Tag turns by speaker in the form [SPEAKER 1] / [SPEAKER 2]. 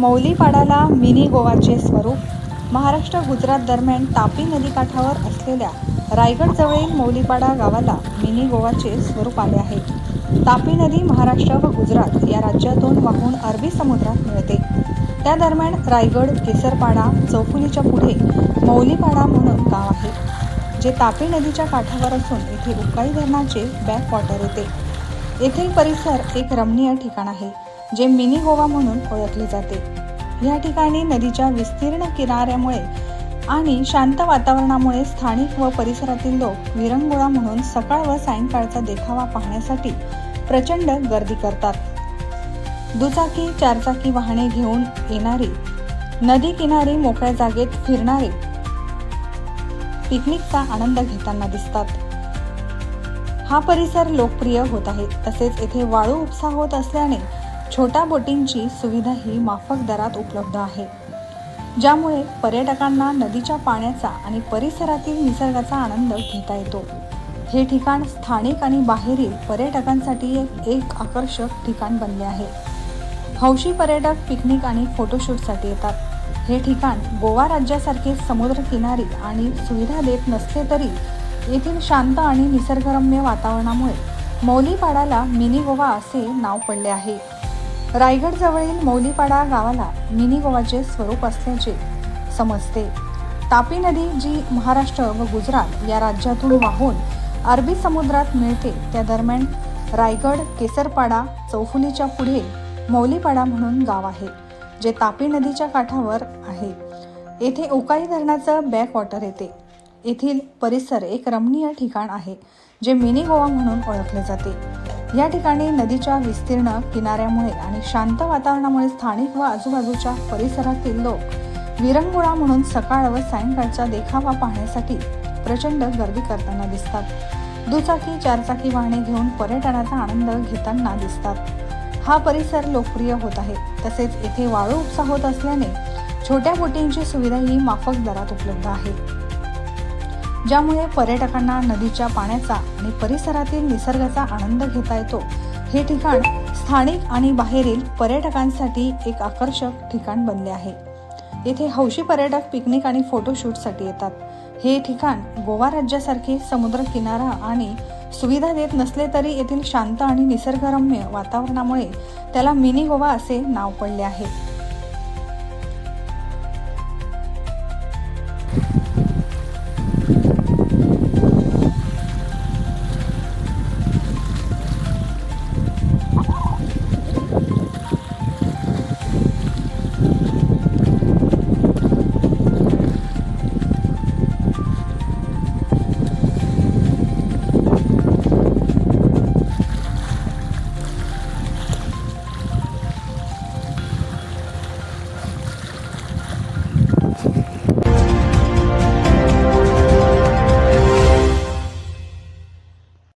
[SPEAKER 1] मौलीपाडाला mini गोवाचे स्वरूप महाराष्ट्र गुजरात दरम्यान तापी नदीकाठावर असलेल्या रायगडजवळील मौलीपाडा गावाला मिनी गोवाचे स्वरूप आले आहे. तापी नदी महाराष्ट्र व गुजरात या राज्यातून वाहून अरबी समुद्रात मिळते. त्या दरम्यान रायगड केसरपाडा चौफुलीच्या पुढे मौलीपाडा म्हणून गाव आहे जे तापी नदीच्या काठावर असून येथे उकाई धरणाचे बॅकवॉटर येते येथील परिसर एक रमणीय ठिकाण आहे. जे मिनी गोवा म्हणून ओळखले जाते. या ठिकाणी नदीच्या विस्तीर्ण किनाऱ्यामुळे आणि शांत वातावरणामुळे स्थानिक व परिसरातील लोक विरंगुळा म्हणून सकाळ व सायंकाळचा देखावा पाहण्यासाठी प्रचंड गर्दी करतात. दुचाकी चारचाकी वाहने घेऊन येणारी नदी किनारी मोकळ्या जागेत फिरणारे पिकनिकचा आनंद घेताना दिसतात. हा परिसर लोकप्रिय होत आहे. तसेच येथे वाळू उपसा होत असल्याने छोट्या बोटींची सुविधाही माफक दरात उपलब्ध आहे ज्यामुळे पर्यटकांना नदीच्या पाण्याचा आणि परिसरातील निसर्गाचा आनंद घेता येतो. हे ठिकाण स्थानिक आणि बाहेरील पर्यटकांसाठी एक- एक आकर्षक ठिकाण बनले आहे. हौशी पर्यटक पिकनिक आणि फोटोशूटसाठी येतात. हे ठिकाण गोवा राज्यासारखे समुद्र किनारी आणि सुविधा देत नसले तरी येथील शांत आणि निसर्गरम्य वातावरणामुळे मौलीपाडाला मिनी गोवा असे नाव पडले आहे. रायगड जवळील मौलीपाडा गावाला मिनी गोवाचे स्वरूप असल्याचे समजते. तापी नदी जी महाराष्ट्र व गुजरात या राज्यातून वाहून अरबी समुद्रात मिळते त्या दरम्यान रायगड केसरपाडा चौफुलीच्या पुढे मौलीपाडा म्हणून गाव आहे जे तापी नदीच्या काठावर आहे. येथे उकाई धरणाचं बॅकवॉटर येते. येथील परिसर एक रमणीय ठिकाण आहे जे मिनी गोवा म्हणून ओळखले जाते. या ठिकाणी नदीच्या विस्तीर्ण किनाऱ्यामुळे आणि शांत वातावरणामुळे स्थानिक व आजूबाजूच्या परिसरातील लोक विरंगुळा म्हणून सकाळ व सायंकाळचा देखावा पाहण्यासाठी प्रचंड गर्दी करताना दिसतात. दुचाकी चारचाकी वाहने घेऊन पर्यटनाचा आनंद घेताना दिसतात. हा परिसर लोकप्रिय होत आहे. तसेच येथे वाळू उपसा होत असल्याने छोट्या बोटिंगची सुविधाही माफक दरात उपलब्ध आहे. ज्यामुळे पर्यटकांना नदीच्या पाण्याचा आणि परिसरातील निसर्गाचा आनंद घेता येतो. हे ठिकाण स्थानिक आणि बाहेरील पर्यटकांसाठी एक आकर्षक ठिकाण बनले आहे. येथे हौशी पर्यटक पिकनिक आणि फोटोशूटसाठी येतात. हे ठिकाण गोवा राज्यासारखे समुद्र किनारा आणि सुविधा देत नसले तरी येथील शांत आणि निसर्गरम्य वातावरणामुळे त्याला मिनी गोवा असे नाव पडले आहे.